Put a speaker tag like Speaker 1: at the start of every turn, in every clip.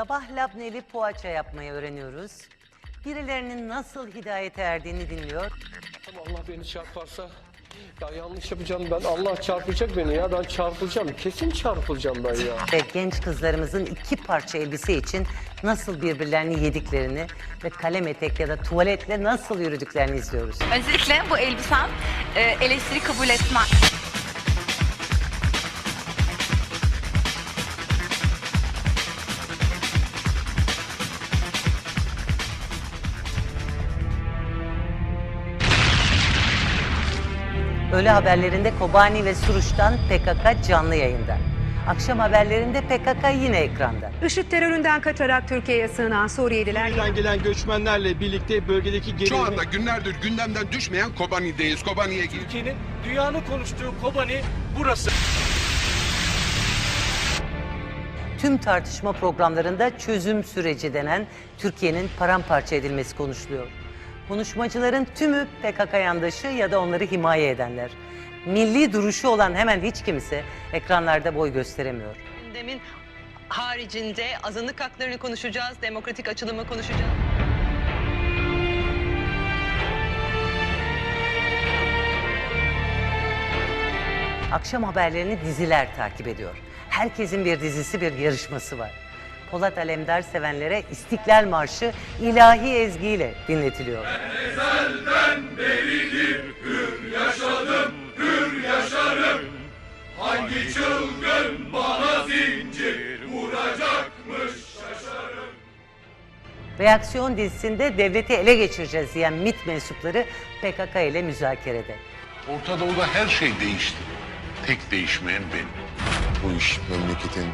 Speaker 1: Sabah labneli poğaça yapmayı öğreniyoruz. Birilerinin nasıl hidayete erdiğini dinliyor.
Speaker 2: Allah beni çarparsa ya yanlış yapacağım ben. Allah çarpacak beni ya. Ben çarpılacağım. Kesin çarpılacağım ben ya.
Speaker 1: Ve genç kızlarımızın iki parça elbise için nasıl birbirlerini yediklerini ve kalem etek ya da tuvaletle nasıl yürüdüklerini izliyoruz.
Speaker 3: Öncelikle bu elbisem e, eleştiri kabul etmez.
Speaker 1: Öğle haberlerinde Kobani ve Suruç'tan PKK canlı yayında. Akşam haberlerinde PKK yine ekranda.
Speaker 4: IŞİD teröründen kaçarak Türkiye'ye sığınan Suriyeliler
Speaker 5: Suriye'den gelen göçmenlerle birlikte bölgedeki
Speaker 6: Şu
Speaker 5: gerilimi
Speaker 6: anda günlerdir gündemden düşmeyen Kobani'deyiz. Kobani'ye gidip
Speaker 7: Türkiye'nin dünyanın konuştuğu Kobani burası.
Speaker 1: Tüm tartışma programlarında çözüm süreci denen Türkiye'nin paramparça edilmesi konuşuluyor. Konuşmacıların tümü PKK yandaşı ya da onları himaye edenler. Milli duruşu olan hemen hiç kimse ekranlarda boy gösteremiyor.
Speaker 8: Gündemin haricinde azınlık haklarını konuşacağız, demokratik açılımı konuşacağız.
Speaker 1: Akşam haberlerini diziler takip ediyor. Herkesin bir dizisi, bir yarışması var. Polat Alemdar sevenlere İstiklal Marşı ilahi ezgiyle dinletiliyor. Reaksiyon dizisinde devleti ele geçireceğiz diyen MİT mensupları PKK ile müzakerede.
Speaker 6: Orta Doğu'da her şey değişti. Tek değişmeyen benim.
Speaker 9: Bu iş memleketin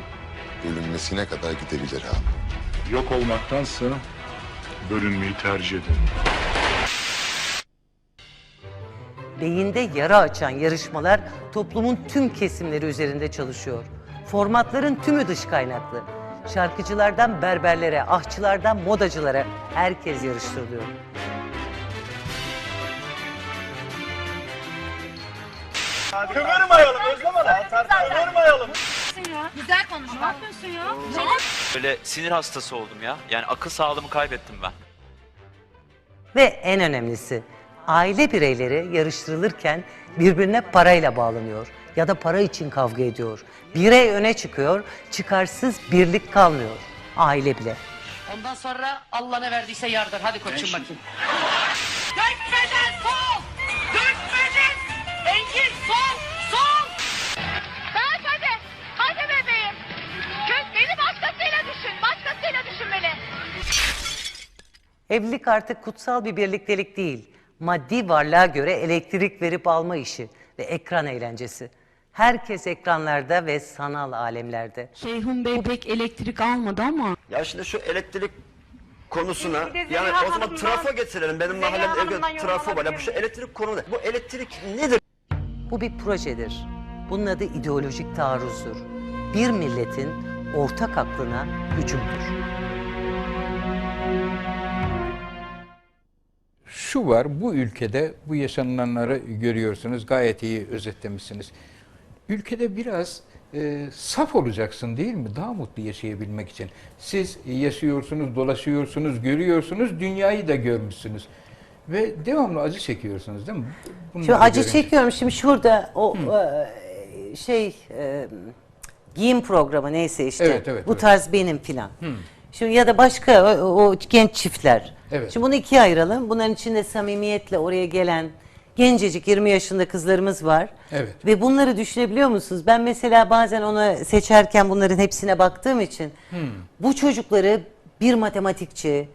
Speaker 9: bölünmesine kadar gidebilir abi.
Speaker 10: Yok olmaktansa bölünmeyi tercih ederim.
Speaker 1: Beyinde yara açan yarışmalar toplumun tüm kesimleri üzerinde çalışıyor. Formatların tümü dış kaynaklı. Şarkıcılardan berberlere, ahçılardan modacılara herkes yarıştırılıyor.
Speaker 5: Kıvırmayalım Özlem Hanım. Kıvırmayalım.
Speaker 3: Güzel konuş. Ne yapıyorsun ya?
Speaker 7: Böyle sinir hastası oldum ya. Yani akıl sağlığımı kaybettim ben.
Speaker 1: Ve en önemlisi aile bireyleri yarıştırılırken birbirine parayla bağlanıyor ya da para için kavga ediyor. Birey öne çıkıyor, çıkarsız birlik kalmıyor. Aile bile.
Speaker 11: Ondan sonra Allah ne verdiyse yardır. Hadi koçum bakayım.
Speaker 1: Evlilik artık kutsal bir birliktelik değil. Maddi varlığa göre elektrik verip alma işi ve ekran eğlencesi. Herkes ekranlarda ve sanal alemlerde.
Speaker 11: Şeyhun Bey pek elektrik almadı ama.
Speaker 5: Ya şimdi şu elektrik konusuna
Speaker 4: de
Speaker 5: yani
Speaker 4: Zeliha
Speaker 5: o zaman
Speaker 4: Hanım'dan-
Speaker 5: trafo getirelim. Benim
Speaker 4: Zeliha
Speaker 5: mahallemde
Speaker 4: Hanım'dan yorum
Speaker 5: trafo var. Ya bu
Speaker 4: alabilir
Speaker 5: şu elektrik konu ne? Bu elektrik nedir?
Speaker 1: Bu bir projedir. Bunun adı ideolojik taarruzdur. Bir milletin ortak aklına hücumdur.
Speaker 10: Şu var, bu ülkede bu yaşananları görüyorsunuz, gayet iyi özetlemişsiniz. Ülkede biraz e, saf olacaksın değil mi? Daha mutlu yaşayabilmek için. Siz yaşıyorsunuz, dolaşıyorsunuz, görüyorsunuz, dünyayı da görmüşsünüz. Ve devamlı acı çekiyorsunuz değil mi? Bunları
Speaker 1: acı
Speaker 10: görünce.
Speaker 1: çekiyorum. Şimdi şurada o e, şey e, giyim programı neyse işte.
Speaker 10: Evet, evet,
Speaker 1: bu
Speaker 10: evet.
Speaker 1: tarz benim filan. Şimdi ya da başka o, o genç çiftler.
Speaker 10: Evet.
Speaker 1: Şimdi bunu ikiye ayıralım. Bunların içinde samimiyetle oraya gelen gencecik 20 yaşında kızlarımız var.
Speaker 10: Evet.
Speaker 1: Ve bunları düşünebiliyor musunuz? Ben mesela bazen onu seçerken bunların hepsine baktığım için
Speaker 10: Hmm.
Speaker 1: bu çocukları bir matematikçi,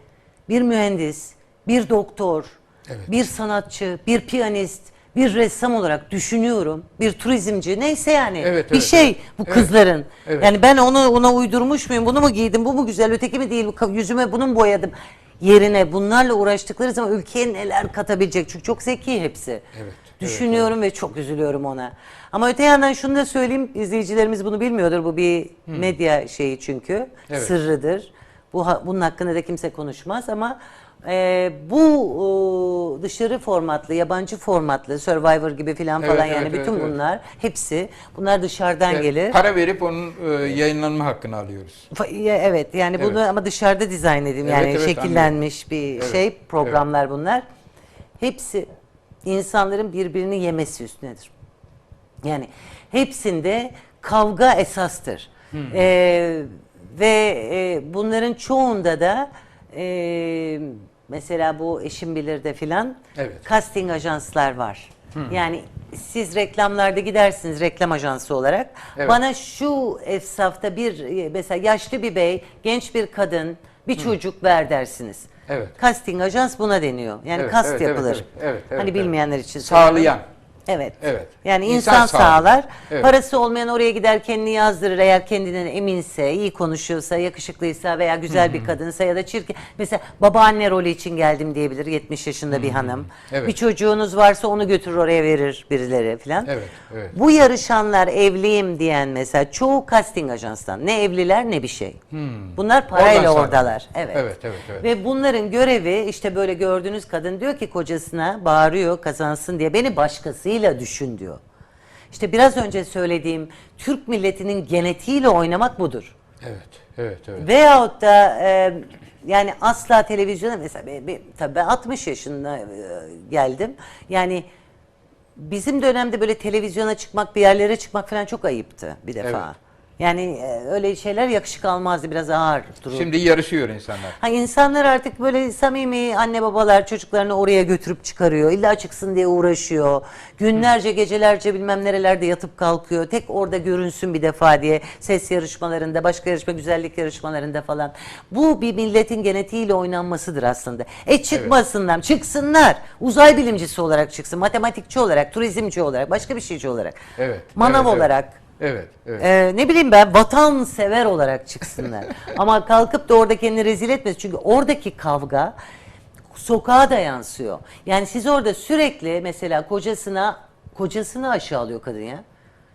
Speaker 1: bir mühendis, bir doktor,
Speaker 10: Evet.
Speaker 1: bir sanatçı, bir piyanist, bir ressam olarak düşünüyorum. Bir turizmci neyse yani.
Speaker 10: Evet,
Speaker 1: bir
Speaker 10: evet,
Speaker 1: şey bu kızların.
Speaker 10: Evet.
Speaker 1: Yani ben onu ona uydurmuş muyum? Bunu mu giydim? Bu mu güzel? Öteki mi değil? Yüzüme bunu mu boyadım? Yerine bunlarla uğraştıkları zaman ülkeye neler katabilecek? Çünkü çok zeki hepsi.
Speaker 10: Evet,
Speaker 1: Düşünüyorum ve çok üzülüyorum ona. Ama öte yandan şunu da söyleyeyim. izleyicilerimiz bunu bilmiyordur. Bu bir medya şeyi çünkü.
Speaker 10: Evet.
Speaker 1: Sırrıdır. Bu ha- bunun hakkında da kimse konuşmaz ama e, bu dışarı formatlı, yabancı formatlı, Survivor gibi falan
Speaker 10: Evet,
Speaker 1: falan yani
Speaker 10: evet,
Speaker 1: bütün
Speaker 10: evet.
Speaker 1: bunlar hepsi bunlar dışarıdan
Speaker 10: Yani
Speaker 1: gelir.
Speaker 10: Para verip onun e, yayınlanma hakkını alıyoruz.
Speaker 1: Fa- ya, Evet yani bunu
Speaker 10: Evet.
Speaker 1: ama dışarıda dizayn edeyim
Speaker 10: Evet,
Speaker 1: yani
Speaker 10: evet,
Speaker 1: şekillenmiş bir
Speaker 10: Evet,
Speaker 1: şey programlar bunlar. Hepsi insanların birbirini yemesi üstünedir. Yani hepsinde kavga esastır. Ee, ve e, bunların çoğunda da e, mesela bu eşim bilir de filan
Speaker 10: Evet.
Speaker 1: casting ajanslar var. Yani siz reklamlarda gidersiniz reklam ajansı olarak.
Speaker 10: Evet.
Speaker 1: Bana şu efsafta bir mesela yaşlı bir bey, genç bir kadın, bir çocuk ver dersiniz.
Speaker 10: Evet.
Speaker 1: Casting ajans buna deniyor. Yani
Speaker 10: Evet,
Speaker 1: kast
Speaker 10: evet,
Speaker 1: yapılır.
Speaker 10: evet, evet, evet,
Speaker 1: hani
Speaker 10: evet.
Speaker 1: bilmeyenler için.
Speaker 10: Sağlayan.
Speaker 1: Evet.
Speaker 10: Evet.
Speaker 1: Yani
Speaker 10: İnsan
Speaker 1: insan,
Speaker 10: sağlar.
Speaker 1: sağlar.
Speaker 10: Evet.
Speaker 1: Parası olmayan oraya gider kendini yazdırır eğer kendinden eminse, iyi konuşuyorsa, yakışıklıysa veya güzel bir kadınsa ya da çirkin. Mesela babaanne rolü için geldim diyebilir 70 yaşında bir hanım.
Speaker 10: Evet.
Speaker 1: Bir çocuğunuz varsa onu götürür oraya verir birileri falan.
Speaker 10: Evet, evet.
Speaker 1: Bu yarışanlar evliyim diyen mesela çoğu casting ajanstan. Ne evliler ne bir şey. Bunlar parayla
Speaker 10: Hmm. Oradan
Speaker 1: oradalar. Evet.
Speaker 10: Evet, evet, evet.
Speaker 1: Ve bunların görevi işte böyle gördüğünüz kadın diyor ki kocasına bağırıyor kazansın diye beni başkasıyla düşün diyor. İşte biraz önce söylediğim Türk milletinin genetiğiyle oynamak budur.
Speaker 10: Evet, evet, evet.
Speaker 1: Veyahut da e, yani asla televizyona mesela be- be- tabii ben 60 yaşında e, geldim. Yani bizim dönemde böyle televizyona çıkmak, bir yerlere çıkmak falan çok ayıptı bir defa.
Speaker 10: Evet.
Speaker 1: Yani e, öyle şeyler yakışık almazdı, biraz ağır durur.
Speaker 10: Şimdi yarışıyor insanlar.
Speaker 1: Ha, insanlar artık böyle samimi anne babalar çocuklarını oraya götürüp çıkarıyor. İlla çıksın diye uğraşıyor. Günlerce gecelerce bilmem nerelerde yatıp kalkıyor. Tek orada görünsün bir defa diye ses yarışmalarında, başka yarışma güzellik yarışmalarında falan. Bu bir milletin genetiğiyle oynanmasıdır aslında. E çıkmasınlar, çıksınlar. Uzay bilimcisi olarak çıksın, matematikçi olarak, turizmci olarak, başka bir şeyci olarak.
Speaker 10: Evet.
Speaker 1: Manav
Speaker 10: evet, evet.
Speaker 1: olarak.
Speaker 10: Evet, evet.
Speaker 1: Ee, ne bileyim ben vatansever olarak çıksınlar. Ama kalkıp da orada kendini rezil etmesin. Çünkü oradaki kavga sokağa da yansıyor. Yani siz orada sürekli mesela kocasına kocasını aşağılıyor kadın ya.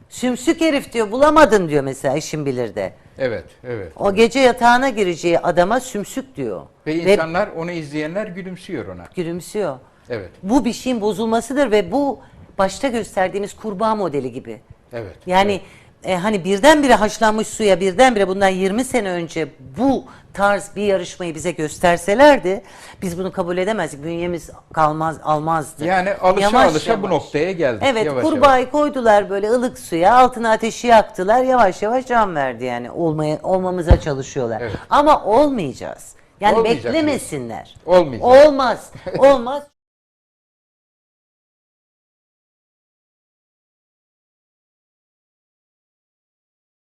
Speaker 1: Sümsük herif diyor bulamadın diyor mesela işin bilir de.
Speaker 10: Evet, evet.
Speaker 1: O gece yatağına gireceği adama sümsük diyor.
Speaker 10: Ve insanlar onu izleyenler gülümsüyor ona.
Speaker 1: gülümsüyor.
Speaker 10: Evet,
Speaker 1: Bu bir şeyin bozulmasıdır ve bu başta gösterdiğimiz kurbağa modeli gibi.
Speaker 10: Evet.
Speaker 1: Yani e, hani birdenbire haşlanmış suya birdenbire bundan 20 sene önce bu tarz bir yarışmayı bize gösterselerdi biz bunu kabul edemezdik. Bünyemiz kalmaz almazdı.
Speaker 10: Yani alışa
Speaker 1: Yavaş
Speaker 10: alışa bu
Speaker 1: yavaş.
Speaker 10: noktaya geldik.
Speaker 1: Evet
Speaker 10: Yavaş
Speaker 1: kurbağayı koydular böyle ılık suya altına ateşi yaktılar yavaş yavaş can verdi yani olmaya, olmamıza çalışıyorlar.
Speaker 10: Evet.
Speaker 1: Ama olmayacağız. Yani
Speaker 10: Olmayacak
Speaker 1: beklemesinler.
Speaker 10: Olmayacak.
Speaker 1: Olmaz. Olmaz.